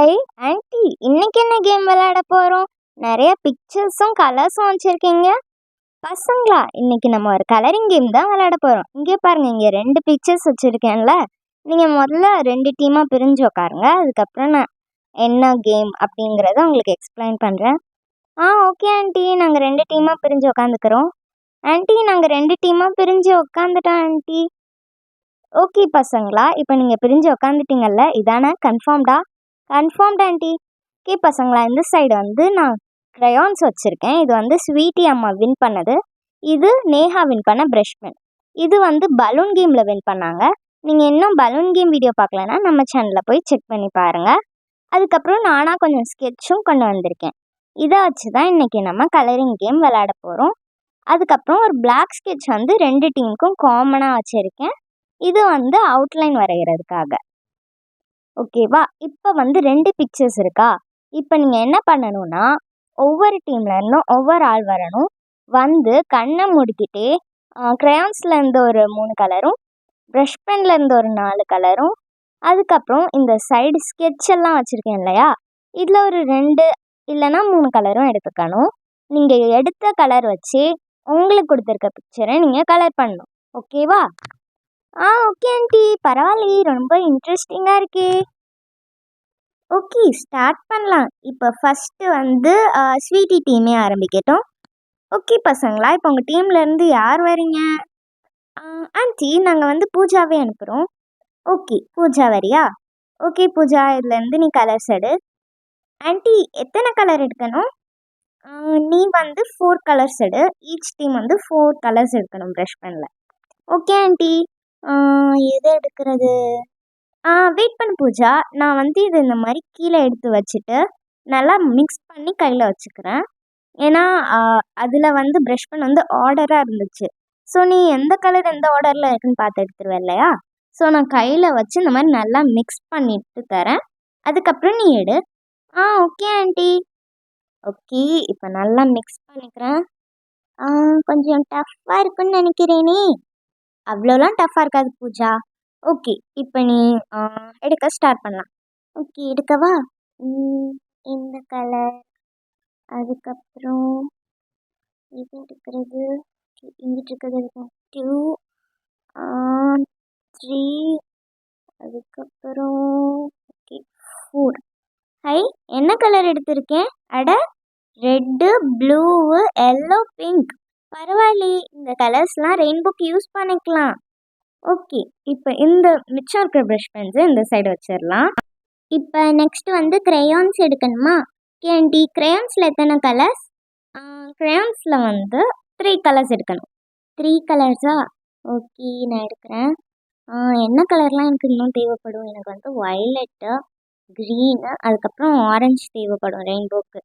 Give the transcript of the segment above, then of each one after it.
ஐ aunty இன்னைக்கு என்ன game விளையாட போகிறோம் நிறைய பிக்சர்ஸும் கலர்ஸும் வச்சுருக்கீங்க. பசங்களா இன்னைக்கு நம்ம ஒரு கலரிங் கேம் தான் விளையாட போகிறோம் இங்கே பாருங்க இங்கே ரெண்டு பிக்சர்ஸ் வச்சுருக்கேன்ல. நீங்கள் முதல்ல ரெண்டு டீமாக பிரிஞ்சு உட்காருங்க அதுக்கப்புறம் நான் என்ன கேம் அப்படிங்கிறத உங்களுக்கு எக்ஸ்பிளைன் பண்ணுறேன் ஆ ஓகே ஆண்டி. நாங்கள் ரெண்டு டீமாக பிரிஞ்சு உட்காந்துக்கிறோம் ஆண்டி நாங்கள் ரெண்டு டீமாக பிரிஞ்சு உக்காந்துட்டோம் ஆண்டி. ஓகே பசங்களா இப்போ நீங்கள் பிரிஞ்சு உக்காந்துட்டீங்கல்ல இதானே கன்ஃபார்ம்டா கன்ஃபார்ம்ட் ஆண்டி ஓகே பசங்களா இந்த சைடு வந்து நான் க்ரையான்ஸ் வச்சுருக்கேன். இது வந்து ஸ்வீட்டி அம்மா வின் பண்ணது. இது நேஹா வின் பண்ண ப்ரஷ் பென் இது வந்து பலூன் கேமில் வின் பண்ணாங்க. நீங்கள் இன்னும் பலூன் கேம் வீடியோ பார்க்கலன்னா நம்ம சேனலில் போய் செக் பண்ணி பாருங்கள் அதுக்கப்புறம் நானாக கொஞ்சம் ஸ்கெட்சும் கொண்டு வந்திருக்கேன். இதை வச்சு தான் இன்றைக்கி நம்ம கலரிங் கேம் விளையாட போகிறோம் அதுக்கப்புறம் ஒரு பிளாக் ஸ்கெட்ச் வந்து ரெண்டு டீமுக்கும் காமனாக வச்சுருக்கேன். இது வந்து அவுட்லைன் வரைகிறதுக்காக. ஓகேவா இப்போ வந்து ரெண்டு பிக்சர்ஸ் இருக்கா? இப்போ நீங்கள் என்ன பண்ணணும்னா ஒவ்வொரு டீம்லேருந்தும் ஒவ்வொரு ஆள் வரணும். வந்து கண்ணை மூடிக்கிட்டே க்ரையான்ஸ்லேருந்து ஒரு மூணு கலரும் ப்ரஷ் பென்லேருந்து ஒரு நாலு கலரும் அதுக்கப்புறம் இந்த சைடு ஸ்கெட்ச் எல்லாம் வச்சுருக்கேன் இல்லையா? இதில் ஒரு ரெண்டு இல்லைன்னா மூணு கலரும் எடுத்துக்கணும். நீங்கள் எடுத்த கலர் வச்சு உங்களுக்கு கொடுத்துருக்க பிக்சரை நீங்கள் கலர் பண்ணணும். ஓகேவா ஆ ஓகே ஆண்டி. பரவாயில்லையே ரொம்ப இன்ட்ரெஸ்டிங்காக இருக்கே. ஓகே ஸ்டார்ட் பண்ணலாம். இப்போ ஃபஸ்ட்டு வந்து ஸ்வீட்டி டீமே ஆரம்பிக்கட்டும். ஓகே பசங்களா இப்போ உங்கள் டீம்லேருந்து யார் வரீங்க ஆண்டி நாங்கள் வந்து பூஜாவே அனுப்புகிறோம் ஓகே பூஜா வரியா? ஓகே பூஜா இதுலேருந்து நீ கலர்ஸ் எடு. ஆண்டி எத்தனை கலர் எடுக்கணும்? நீ வந்து ஃபோர் கலர்ஸ் எடு. ஈச் டீம் வந்து ஃபோர் கலர்ஸ் எடுக்கணும் ப்ரஷ் பண்ணில் ஓகே ஆண்டி. எது எடுக்கிறது? ஆ வெயிட் பண்ணு பூஜா. நான் வந்து இது இந்த மாதிரி கீழே எடுத்து வச்சுட்டு நல்லா மிக்ஸ் பண்ணி கையில் வச்சுக்கிறேன். ஏன்னா அதில் வந்து ப்ரஷ் பண்ண வந்து ஆர்டராக இருந்துச்சு. ஸோ நீ எந்த கலர் எந்த ஆர்டரில் இருக்குன்னு பார்த்து எடுத்துருவேன் இல்லையா? ஸோ நான் கையில் வச்சு இந்த மாதிரி நல்லா மிக்ஸ் பண்ணிட்டு தரேன். அதுக்கப்புறம் நீ எடு. ஆ ஓகே ஆண்டி ஓகே இப்போ நல்லா மிக்ஸ் பண்ணிக்கிறேன். கொஞ்சம் டஃப்பாக இருக்குன்னு நினைக்கிறேனே. அவ்வளோலாம் டஃப்பாக இருக்காது பூஜா. ஓகே இப்போ நீ எடுக்க ஸ்டார்ட் பண்ணலாம். ஓகே எடுக்கவா? ம், இந்த கலர் அதுக்கப்புறம் இது எடுக்கிறது? இங்கிட்டு இருக்கிறது டூ த்ரீ அதுக்கப்புறம் ஓகே ஃபோர் ஹை என்ன கலர் எடுத்திருக்கேன்? அட ரெட்டு ப்ளூவு எல்லோ பிங்க் பரவாயில்லையே இந்த கலர்ஸ்லாம் ரெயின்போக்கு யூஸ் பண்ணிக்கலாம். ஓகே இப்போ இந்த மிச்சம் இருக்கிற ப்ரஷ் பென்ஸை இந்த சைடு வச்சிடலாம். இப்போ நெக்ஸ்ட் வந்து க்ரேயான்ஸ் எடுக்கணுமா? கேண்டி க்ரையான்ஸில் எத்தனை கலர்ஸ் க்ரேயான்ஸில் வந்து த்ரீ கலர்ஸ் எடுக்கணும். த்ரீ கலர்ஸா ஓகே நான் எடுக்கிறேன். என்ன கலர்லாம் எனக்கு இன்னும் தேவைப்படும்? எனக்கு வந்து வயலட்டு க்ரீனு அதுக்கப்புறம் ஆரஞ்சு தேவைப்படும் ரெயின்போக்கு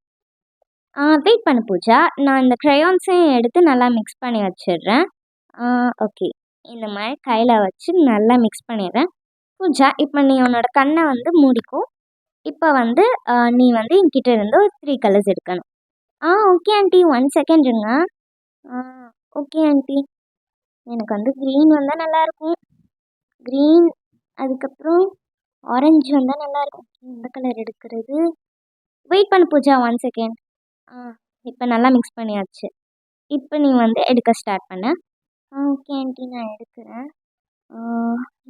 வெயிட் பண்ணு பூஜா. நான் இந்த க்ரையான்ஸையும் எடுத்து நல்லா மிக்ஸ் பண்ணி வச்சிடுறேன். ஓகே இந்த மாதிரி கையில் வச்சு நல்லா மிக்ஸ் பண்ணிடுறேன். பூஜா இப்போ நீ உன்னோட கண்ணை வந்து மூடிக்கும் இப்போ வந்து நீ வந்து என்கிட்ட இருந்து ஒரு த்ரீ கலர்ஸ் எடுக்கணும். ஆ ஓகே ஆண்டி ஒன் செகண்ட் இருங்க. ஆ ஓகே ஆண்டி எனக்கு வந்து க்ரீன் வந்தால் நல்லாயிருக்கும் க்ரீன் அதுக்கப்புறம் ஆரஞ்சு வந்தால் நல்லாயிருக்கும் எந்த கலர் எடுக்கிறது. வெயிட் பண்ணு பூஜா ஒன் செகண்ட் இப்போ நல்லா மிக்ஸ் பண்ணியாச்சு. இப்போ நீ வந்து எடுக்க ஸ்டார்ட் பண்ண. ஓகே ஆண்டி நான் எடுக்கிறேன்.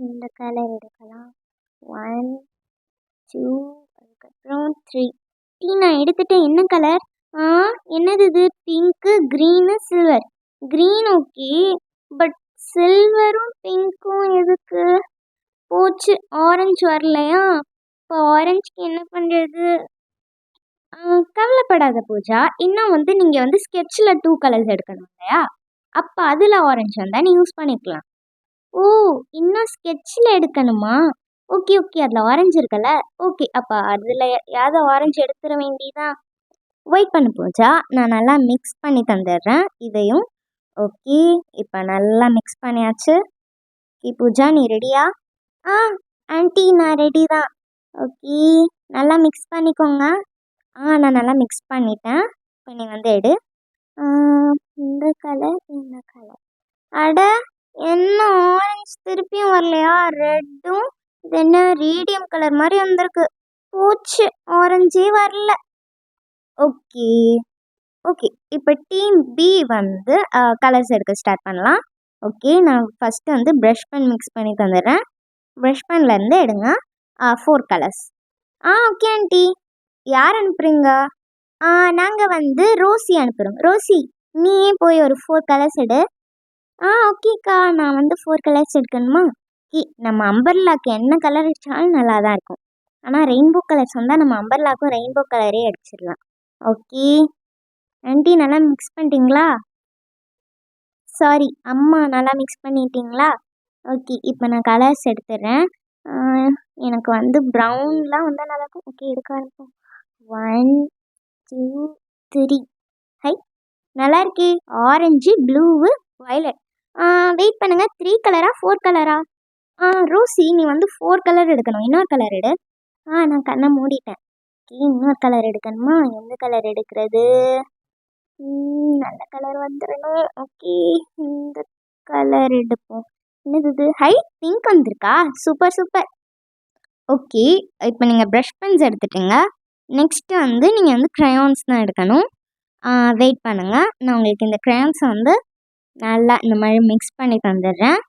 இந்த கலர் எடுக்கலாம். ஒன் டூ அதுக்கப்புறம் த்ரீ டீ நான் எடுத்துட்டேன். என்ன கலர் ஆ என்னது இது? Pink green silver green okay but சில்வரும் பிங்க்கும் எதுக்கு? போச்சு. ஆரஞ்சு வரலையா? இப்போ ஆரஞ்சுக்கு என்ன பண்ணுறது கவலைப்படாத பூஜா. இன்னும் வந்து நீங்கள் வந்து ஸ்கெட்சில் டூ கலர்ஸ் எடுக்கணும் இல்லையா? அப்போ அதில் ஆரஞ்சு வந்தால் நீ யூஸ் பண்ணிக்கலாம். ஓ இன்னும் ஸ்கெட்சில் எடுக்கணுமா? ஓகே ஓகே அதில் ஆரஞ்சு இருக்கல ஓகே அப்போ அதில் ஏதாவது ஆரஞ்சு எடுத்துட வேண்டிதான் வெயிட் பண்ணு பூஜா. நான் நல்லா மிக்ஸ் பண்ணி தந்துடுறேன். இதையும். ஓகே இப்போ நல்லா மிக்ஸ் பண்ணியாச்சு. ஓகே பூஜா நீ ரெடியா ஆ ஆன்ட்டி நான் ரெடி தான். ஓகே நல்லா மிக்ஸ் பண்ணிக்கோங்க. ஆ நான் நல்லா மிக்ஸ் பண்ணிட்டேன். இப்போ நீ வந்து எடு. இந்த கலர் இந்த கலர் அட என்ன ஆரஞ்சு திருப்பியும் வரலையா? ரெட்டும் இது என்ன ரீடியம் கலர் மாதிரி வந்திருக்கு. போச்சு ஆரஞ்சே வரல. ஓகே ஓகே இப்போ டீம் பி வந்து கலர்ஸ் எடுக்க ஸ்டார்ட் பண்ணலாம். ஓகே நான் ஃபஸ்ட்டு வந்து ப்ரஷ் பென் மிக்ஸ் பண்ணி தந்துடுறேன். ப்ரஷ் பென்லேருந்து எடுங்க. ஃபோர் கலர்ஸ் ஆ ஓகே ஆண்டி யார் அனுப்புகிறீங்க நாங்கள் வந்து ரோசி அனுப்புகிறோம் ரோசி நீயே போய் ஒரு ஃபோர் கலர்ஸ் எடு? ஆ ஓகேக்கா நான் வந்து ஃபோர் கலர்ஸ் எடுக்கணுமா? ஓகே நம்ம அம்பர்லாக்கு என்ன கலர் அடித்தாலும் நல்லா தான் இருக்கும். ஆனால் ரெயின்போ கலர்ஸ் வந்தால் நம்ம அம்பர்லாக்கும் ரெயின்போ கலரே அடிச்சிடலாம். ஓகே ஆண்டி நல்லா மிக்ஸ் பண்ணிட்டீங்களா? சாரி அம்மா நல்லா மிக்ஸ் பண்ணிட்டீங்களா? ஓகே இப்போ நான் கலர்ஸ் எடுத்துடுறேன் எனக்கு வந்து ப்ரௌன்லாம் வந்தால் நல்லாயிருக்கும். ஓகே எடுக்க ஆரம்பிப்போம். ஒன் டூ த்ரீ ஹை நல்லா இருக்கே ஆரஞ்சு ப்ளூவு வயலட் வெயிட் பண்ணுங்கள் த்ரீ கலரா ஃபோர் கலரா ஆ? ரோசி நீ வந்து ஃபோர் கலர் எடுக்கணும். இன்னொரு கலர் எடு. ஆ நான் கண்ணை மூடிட்டேன். ஓகே இன்னொரு கலர் எடுக்கணுமா? எந்த கலர் எடுக்கிறது? ம், நல்ல கலர் வந்துடணும் ஓகே இந்த கலர் எடுப்போம். என்னது இது? ஹை பிங்க் வந்திருக்கா? சூப்பர் சூப்பர் ஓகே இப்போ நீங்கள் ப்ரஷ் பென்ஸ் எடுத்துட்டீங்க. நெக்ஸ்ட்டு வந்து நீங்கள் வந்து க்ரையான்ஸ் தான் எடுக்கணும். வெயிட் பண்ணுங்கள் நான் உங்களுக்கு இந்த க்ரையான்ஸை வந்து நல்லா இந்த மாதிரி மிக்ஸ் பண்ணி தந்துடுறேன்.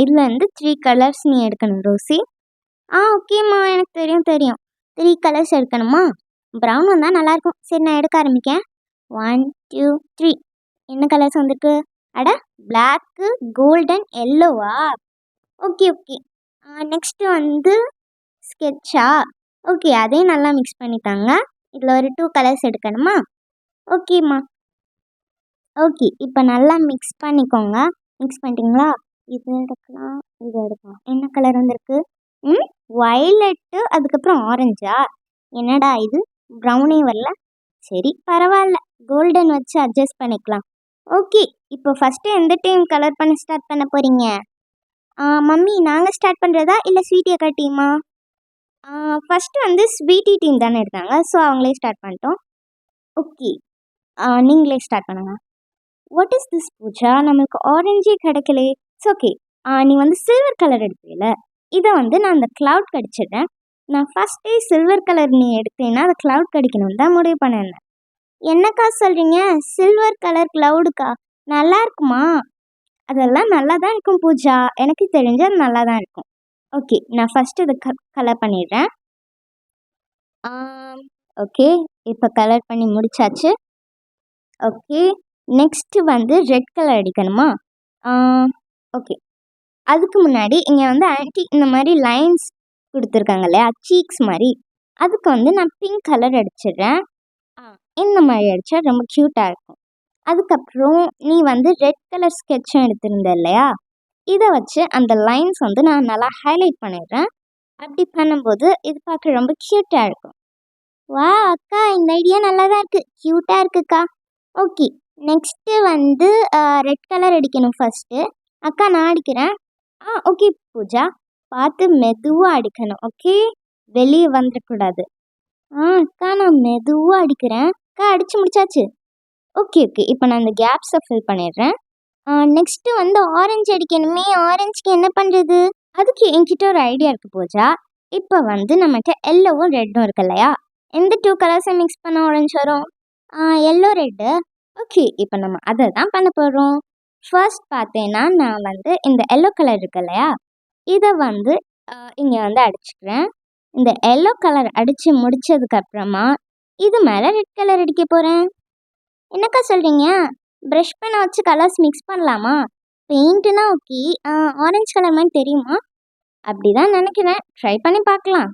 இதில் வந்து த்ரீ கலர்ஸ் நீ எடுக்கணும் ரோசி. ஆ ஓகேம்மா எனக்கு தெரியும் தெரியும். த்ரீ கலர்ஸ் எடுக்கணுமா? ப்ரௌன் வந்தால் நல்லாயிருக்கும். சரி நான் எடுக்க ஆரம்பிக்கேன் ஒன் டூ த்ரீ என்ன கலர்ஸ் வந்திருக்கு? அட பிளாக்கு கோல்டன் எல்லோவா ஓகே ஓகே நெக்ஸ்ட்டு வந்து ஸ்கெட்சா ஓகே அதையும் நல்லா மிக்ஸ் பண்ணித்தாங்க. இதில் ஒரு டூ கலர்ஸ் எடுக்கணுமா? ஓகேம்மா ஓகே இப்போ நல்லா மிக்ஸ் பண்ணிக்கோங்க. மிக்ஸ் பண்ணிட்டீங்களா? இது எடுக்கலாம் இது எடுக்கலாம். என்ன கலர் வந்திருக்கு? ம் வயலட்டு அதுக்கப்புறம் ஆரஞ்சா என்னடா இது? ப்ரௌனே வரல? சரி பரவாயில்ல. கோல்டன் வச்சு அட்ஜஸ்ட் பண்ணிக்கலாம். ஓகே இப்போ ஃபஸ்ட்டு எந்த டைம் கலர் பண்ண ஸ்டார்ட் பண்ண போகிறீங்க மம்மி நாங்கள் ஸ்டார்ட் பண்ணுறதா இல்லை ஸ்வீட்டி அக்கா டீமா ஃபஸ்ட்டு வந்து ஸ்வீட்டி டீம் தானே எடுத்தாங்க ஸோ அவங்களே ஸ்டார்ட் பண்ணிட்டோம். ஓகே நீங்களே ஸ்டார்ட் பண்ணுங்க. What is this Pooja? நம்மளுக்கு ஆரஞ்சே கிடைக்கலே. இட்ஸ் ஓகே நீ வந்து சில்வர் கலர் எடுத்தீல இதை வந்து நான் அந்த க்ளவுட் கடிச்சிடுறேன். நான் ஃபஸ்ட்டே சில்வர் கலர் நீ எடுத்தேன்னா அதை க்ளவுட் கடிக்கணும்னு தான் முடிவு பண்ணிருந்தேன் என்னக்கா சொல்கிறீங்க சில்வர் கலர் க்ளவுடுக்கா நல்லா இருக்குமா? அதெல்லாம் நல்லா தான் இருக்கும் பூஜா. எனக்கு தெரிஞ்சு அது நல்லா தான் இருக்கும். ஓகே நான் ஃபஸ்ட்டு இதை க கலர் பண்ணிடுறேன். ஓகே இப்போ கலர் பண்ணி முடிச்சாச்சு. ஓகே நெக்ஸ்ட்டு வந்து ரெட் கலர் அடிக்கணுமா? ஓகே அதுக்கு முன்னாடி இங்கே வந்து ஆன்டி இந்த மாதிரி லைன்ஸ் கொடுத்துருக்காங்க இல்லையா? சீக்ஸ் மாதிரி. அதுக்கு வந்து நான் பிங்க் கலர் அடிச்சிடுறேன். இந்த மாதிரி அடித்தா ரொம்ப க்யூட்டாக இருக்கும். அதுக்கப்புறம் நீ வந்து ரெட் கலர் ஸ்கெட்சும் எடுத்திருந்த இல்லையா? இதை வச்சு அந்த லைன்ஸ் வந்து நான் நல்லா ஹைலைட் பண்ணிடுறேன். அப்படி பண்ணும்போது இது பார்க்க ரொம்ப க்யூட்டாக இருக்கும். வா அக்கா இந்த ஐடியா நல்லா தான் இருக்குது க்யூட்டாக இருக்குக்கா. ஓகே நெக்ஸ்ட்டு வந்து ரெட் கலர் அடிக்கணும் ஃபஸ்ட்டு அக்கா நான் அடிக்கிறேன். ஆ ஓகே பூஜா. பார்த்து மெதுவாக அடிக்கணும் ஓகே வெளியே வந்துடக்கூடாது. ஆ அக்கா நான் மெதுவாக அடிக்கிறேன். அக்கா அடித்து முடிச்சாச்சு. ஓகே ஓகே இப்போ நான் இந்த கேப்ஸை ஃபில் பண்ணிடுறேன். நெக்ஸ்ட்டு வந்து ஆரஞ்சு அடிக்கணுமே. ஆரஞ்சுக்கு என்ன பண்ணுறது அதுக்கு என்கிட்ட ஒரு ஐடியா இருக்குது பூஜா. இப்போ வந்து நம்மகிட்ட எல்லோவும் ரெட்டும் இருக்கு இல்லையா? எந்த டூ கலர்ஸை மிக்ஸ் பண்ண ஆரஞ்சு வரும். எல்லோ ரெட்டு ஓகே இப்போ நம்ம அதை தான் பண்ண போகிறோம் ஃபர்ஸ்ட் பார்த்தேன்னா நான் வந்து இந்த எல்லோ கலர் இருக்கு இல்லையா? இதை வந்து இங்கே வந்து அடிச்சுக்கிறேன். இந்த எல்லோ கலர் அடித்து முடிச்சதுக்கப்புறமா இது மேலே ரெட் கலர் அடிக்க போகிறேன் என்னக்கா சொல்கிறீங்க ப்ரஷ் பண்ண வச்சு கலர்ஸ் மிக்ஸ் பண்ணலாமா? பெயிண்ட்டுனா ஓகே ஆரஞ்சு கலர் மாதிரி தெரியுமா? அப்படி தான் நினைக்கிறேன். ட்ரை பண்ணி பார்க்கலாம்.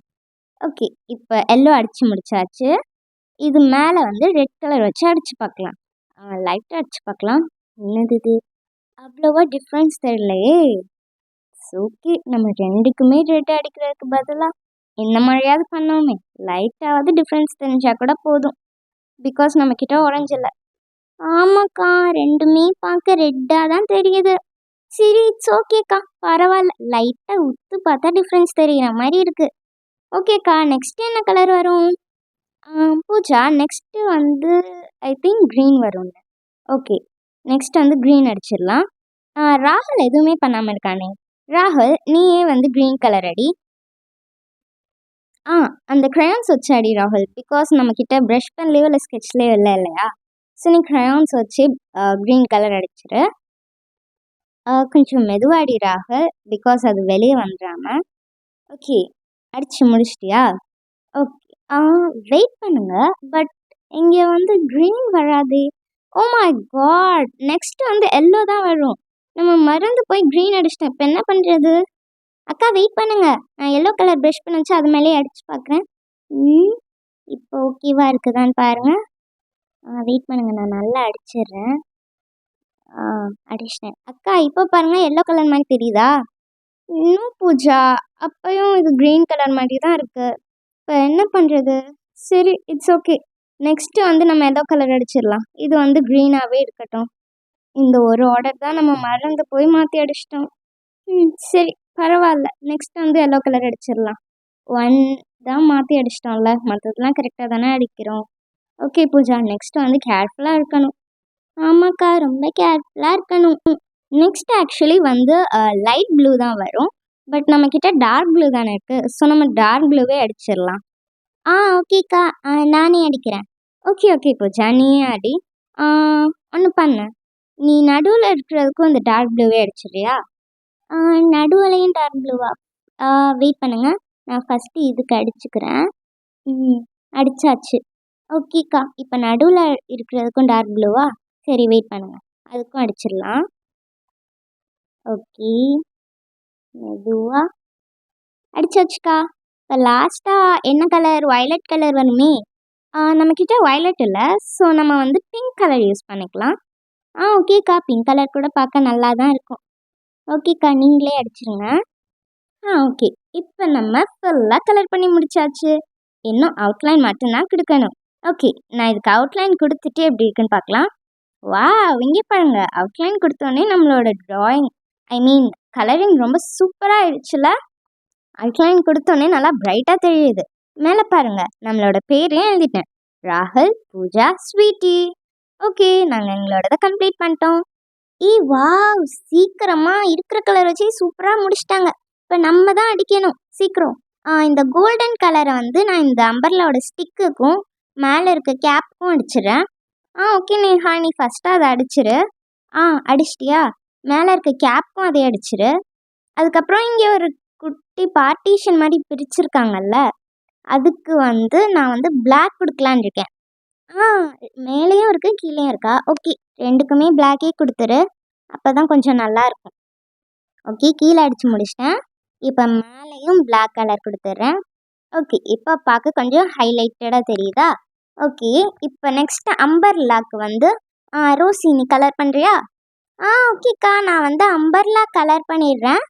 ஓகே இப்போ எல்லோ அடித்து முடிச்சாச்சு. இது மேலே வந்து ரெட் கலர் வச்சு அடித்து பார்க்கலாம். லைட்டாக அடித்து பார்க்கலாம். என்னது இது? அவ்வளோவா டிஃப்ரென்ஸ் தெரியலையே. ஓகே நம்ம ரெண்டுக்குமே ரெட் அடிக்கிறதுக்கு பதிலாக என்ன மாதிரியாவது பண்ணோமே லைட்டாவது டிஃப்ரென்ஸ் தெரிஞ்சால் கூட போதும். பிகாஸ் நம்மக்கிட்ட ஆரஞ்சு இல்லை. ஆமாக்கா ரெண்டுமே பார்க்க ரெட்டாக தான் தெரியுது. சரி இட்ஸ் ஓகேக்கா பரவாயில்ல லைட்டாக உத்து பார்த்தா டிஃப்ரென்ஸ் தெரிகிற மாதிரி இருக்குது ஓகேக்கா நெக்ஸ்ட் என்ன கலர் வரும்? பூஜா நெக்ஸ்ட்டு வந்து ஐ திங்க் க்ரீன் வரும்னு ஓகே நெக்ஸ்ட் வந்து க்ரீன் அடிச்சிடலாம். ராகுல் எதுவுமே பண்ணாமல் இருக்கானே. ராகுல் நீயே வந்து க்ரீன் கலர் அடி. ஆ அந்த க்ரையான்ஸ் வச்சு அடி ராகுல் பிகாஸ் நம்மக்கிட்ட ப்ரஷ் பென்லேயோ இல்லை ஸ்கெட்ச்லேயோ இல்லை இல்லையா? ஸோ நீ க்ரையான்ஸ் வச்சு க்ரீன் கலர் அடிச்சிரு. கொஞ்சம் மெதுவாடிறாக பிகாஸ் அது வெளியே வந்துடாம ஓகே அடித்து முடிச்சிட்டியா? ஓகே வெயிட் பண்ணுங்கள் பட் இங்கே வந்து க்ரீன் வராதே. ஓ மை காட் நெக்ஸ்ட்டு வந்து எல்லோ தான் வரும். நம்ம மறந்து போய் க்ரீன் அடிச்சிட்டேன் இப்போ என்ன பண்ணுறது அக்கா வெயிட் பண்ணுங்கள் நான் எல்லோ கலர் ப்ரஷ் பண்ண வச்சு அது மேலேயே அடிச்சு பார்க்குறேன் ம் இப்போ ஓகேவா இருக்குதான்னு பாருங்கள் வெயிட் பண்ணுங்கள் நான் நல்லா அடிச்சிடுறேன். ஆ, அடிச்சிட்டேன். அக்கா இப்போ பாருங்கள் எல்லோ கலர் மாதிரி தெரியுதா? இன்னும் பூஜா அப்பையும் இது க்ரீன் கலர் மாதிரி தான் இருக்குது இப்போ என்ன பண்ணுறது சரி இட்ஸ் ஓகே நெக்ஸ்ட்டு வந்து நம்ம எல்லோ கலர் அடிச்சிடலாம். இது வந்து க்ரீனாகவே இருக்கட்டும். இந்த ஒரு ஆர்டர் தான் நம்ம மறந்து போய் மாற்றி அடிச்சிட்டோம். ம் சரி பரவாயில்ல. நெக்ஸ்ட் வந்து எல்லோ கலர் அடிச்சிடலாம். ஒன் தான் மாற்றி அடிச்சிட்டோம்ல. மற்றதெல்லாம் கரெக்டாக தானே அடிக்கிறோம். ஓகே பூஜா நெக்ஸ்ட் வந்து கேர்ஃபுல்லாக இருக்கணும். ஆமாக்கா ரொம்ப கேர்ஃபுல்லாக இருக்கணும். நெக்ஸ்ட் ஆக்சுவலி வந்து லைட் ப்ளூ தான் வரும். பட் நம்மக்கிட்ட டார்க் ப்ளூ தானே இருக்குது ஸோ நம்ம டார்க் ப்ளூவே அடிச்சிடலாம். ஆ ஓகேக்கா நானே அடிக்கிறேன். ஓகே ஓகே பூஜா நீயே அடி. ஒன்று பண்ணு. நீ நடுவில் இருக்கிறதுக்கும் இந்த டார்க் ப்ளூவே அடிச்சிடுறியா? நடுவுலையும் டார்க் ப்ளூவா வெயிட் பண்ணுங்கள் நான் ஃபஸ்ட்டு இதுக்கு அடிச்சுக்கிறேன். ம் ஓகேக்கா. இப்போ நடுவில் இருக்கிறதுக்கும் டார்க் ப்ளூவா சரி வெயிட் பண்ணுங்கள் அதுக்கும் அடிச்சிடலாம். ஓகே. மெதுவாக அடிச்சாச்சுக்கா இப்போ லாஸ்ட்டாக என்ன கலர் வயலட் கலர் வேணுமே? நம்மக்கிட்ட வயலட் இல்லை. ஸோ நம்ம வந்து பிங்க் கலர் யூஸ் பண்ணிக்கலாம். ஆ ஓகேக்கா. பிங்க் கலர் கூட பார்க்க நல்லா தான் இருக்கும். ஓகேக்கா நீங்களே அடிச்சிருங்க. ஆ ஓகே. இப்போ நம்ம ஃபுல்லாக கலர் பண்ணி முடிச்சாச்சு. இன்னும் அவுட்லைன் மட்டும்தான் கொடுக்கணும். ஓகே நான் இதுக்கு அவுட்லைன் கொடுத்துட்டு எப்படி இருக்குன்னு பார்க்கலாம். வா இங்கே பாருங்க. அவுட்லைன் கொடுத்தோன்னே நம்மளோட ட்ராயிங் ஐ மீன் கலரிங் ரொம்ப சூப்பராக ஆயிடுச்சுல? அவுட்லைன் கொடுத்தோன்னே நல்லா பிரைட்டாக தெரியுது. மேலே பாருங்கள் நம்மளோட பேரையும் எழுதிட்டேன். ராகுல் பூஜா ஸ்வீட்டி. ஓகே நாங்கள் எங்களோடத கம்ப்ளீட் பண்ணிட்டோம். ஏய் வாவ் சீக்கிரமாக இருக்கிற கலர் வச்சு சூப்பராக முடிச்சிட்டாங்க. இப்போ நம்ம தான் அடிக்கணும். சீக்கிரம். இந்த கோல்டன் கலரை வந்து நான் இந்த அம்பர்லாவோட ஸ்டிக்குக்கும் மேலே இருக்க கேப்பும் அடிச்சிடுறேன் ஆ ஓகே நேஹா நீ ஃபஸ்ட்டாக அதை அடிச்சிரு. ஆ அடிச்சிட்டியா? மேலே இருக்க கேப்பும் அதே அடிச்சிரு. அதுக்கப்புறம் இங்கே ஒரு குட்டி பார்ட்டிஷன் மாதிரி பிரிச்சிருக்காங்கல்ல அதுக்கு வந்து நான் வந்து பிளாக் கொடுக்கலான்னு இருக்கேன். ஆ மேலேயும் இருக்குது கீழேயும் இருக்கா? ஓகே ரெண்டுக்குமே பிளாக்கே கொடுத்துரு. அப்போ தான் கொஞ்சம் நல்லா இருக்கும். ஓகே கீழே அடித்து முடிச்சிட்டேன். இப்போ மேலேயும் பிளாக் கலர் கொடுத்துட்றேன் ஓகே இப்போ பார்க்க கொஞ்சம் ஹைலைட்டடாக தெரியுதா? ஓகே இப்போ நெக்ஸ்ட் அம்பர்லாக்கு வந்து ரோசி நீ கலர் பண்ணுறியா ஆ ஓகேக்கா நான் வந்து அம்பர்லா கலர் பண்ணிடுறேன்.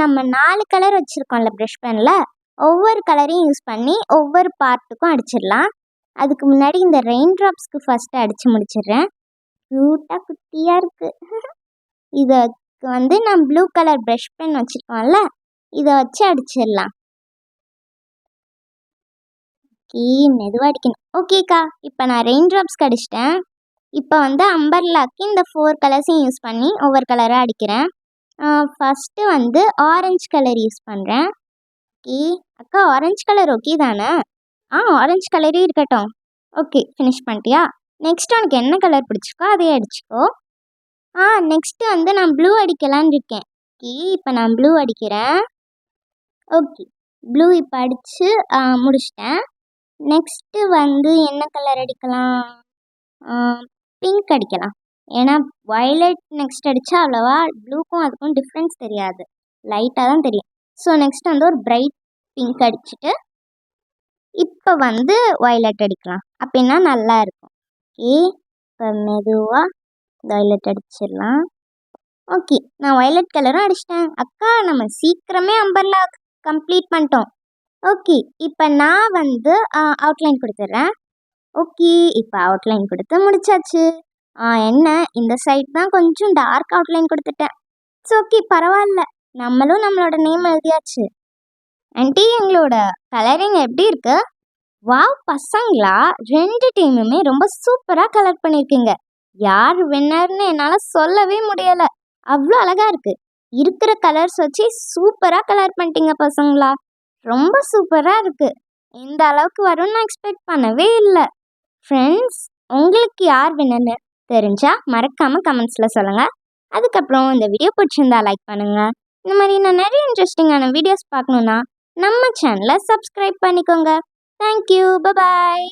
நம்ம நாலு கலர் வச்சுருக்கோம்ல ப்ரஷ் பெனில் ஒவ்வொரு கலரையும் யூஸ் பண்ணி ஒவ்வொரு பார்ட்டுக்கும் அடிச்சிடலாம். அதுக்கு முன்னாடி இந்த ரெயின் ட்ராப்ஸ்க்கு ஃபஸ்ட்டு அடித்து முடிச்சிடுறேன். க்யூட்டாக குட்டியாக இருக்குது இதுக்கு வந்து நான் ப்ளூ கலர் ப்ரஷ் பென் வச்சுருக்கோம்ல இதை வச்சு அடிச்சிடலாம். ஓகே மெதுவாக அடிக்கணும். ஓகேக்கா இப்போ நான் ரெயின் ட்ராப்ஸ்க்கு கடிச்சிட்டேன். இப்போ வந்து அம்பர்லாக்கு இந்த ஃபோர் கலர்ஸையும் யூஸ் பண்ணி ஒவ்வொரு கலராக அடிக்கிறேன். ஃபஸ்ட்டு வந்து ஆரஞ்சு கலர் யூஸ் பண்ணுறேன் ஓகே அக்கா ஆரஞ்சு கலர் ஓகே தானே? ஆ ஆரஞ்சு கலரே இருக்கட்டும். ஓகே ஃபினிஷ் பண்ணிட்டியா? நெக்ஸ்ட் உனக்கு என்ன கலர் பிடிச்சிக்கோ அதே அடிச்சுக்கோ. ஆ நெக்ஸ்ட்டு வந்து நான் ப்ளூ அடிக்கலான்னு இருக்கேன். ஓகே இப்போ நான் ப்ளூ அடிக்கிறேன். ஓகே ப்ளூ இப்போ அடித்து முடிச்சிட்டேன். நெக்ஸ்ட்டு வந்து என்ன கலர் அடிக்கலாம்? பிங்க் அடிக்கலாம். ஏன்னா வயலட் நெக்ஸ்ட் அடித்தா அவ்வளோவா ப்ளூக்கும் அதுக்கும் டிஃப்ரென்ஸ் தெரியாது. லைட்டாக தான் தெரியும். ஸோ நெக்ஸ்ட் வந்து ஒரு பிரைட் பிங்க் அடிச்சுட்டு இப்போ வந்து வயலட் அடிக்கலாம். அப்படின்னா நல்லா இருக்கும்? ஓகே இப்போ மெதுவாக வயலட் அடிச்சிடலாம். ஓகே நான் வயலட் கலரும் அடிச்சிட்டேன். அக்கா நம்ம சீக்கிரமே அம்பர்லா கம்ப்ளீட் பண்ணிட்டோம். ஓகே இப்போ நான் வந்து அவுட்லைன் கொடுத்துட்றேன் ஓகே இப்போ அவுட்லைன் கொடுத்து முடிச்சாச்சு. என்ன? இந்த சைட் தான் கொஞ்சம் டார்க் அவுட்லைன் கொடுத்துட்டேன். இட்ஸ் ஓகே பரவாயில்ல. நம்மளும் நம்மளோட நேம் எழுதியாச்சு. ஆன்ட்டி எங்களோட கலரிங் எப்படி இருக்கு? வாவ் பசங்களா? ரெண்டு டீமுமே ரொம்ப சூப்பராக கலர் பண்ணியிருக்கீங்க யார் வின்னர்னு என்னால் சொல்லவே முடியலை. அவ்வளோ அழகாக இருக்குது இருக்கிற கலர்ஸ் வச்சு சூப்பராக கலர் பண்ணிட்டீங்க பசங்களா. ரொம்ப சூப்பராக இருக்குது இந்த அளவுக்கு வரும்னு நான் எக்ஸ்பெக்ட் பண்ணவே இல்லை. ஃப்ரெண்ட்ஸ் உங்களுக்கு யார் வின்னர்னு தெரிஞ்சால் மறக்காமல் கமெண்ட்ஸில் சொல்லுங்கள் அதுக்கப்புறம் இந்த வீடியோ பிடிச்சிருந்தா லைக் பண்ணுங்கள் இந்த மாதிரி நான் நிறைய இன்ட்ரெஸ்டிங்கான வீடியோஸ் பார்க்கணுன்னா நம்ம சேனலை சப்ஸ்கிரைப் பண்ணிக்கோங்க. Thank you bye bye